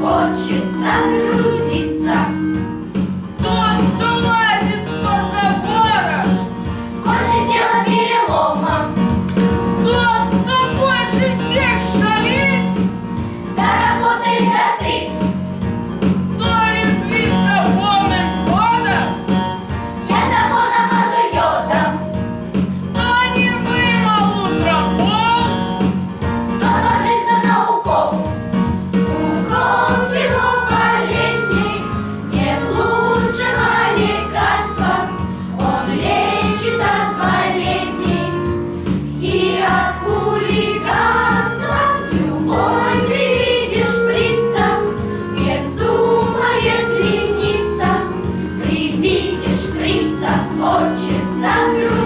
хочется трудиться. i'm Sangru.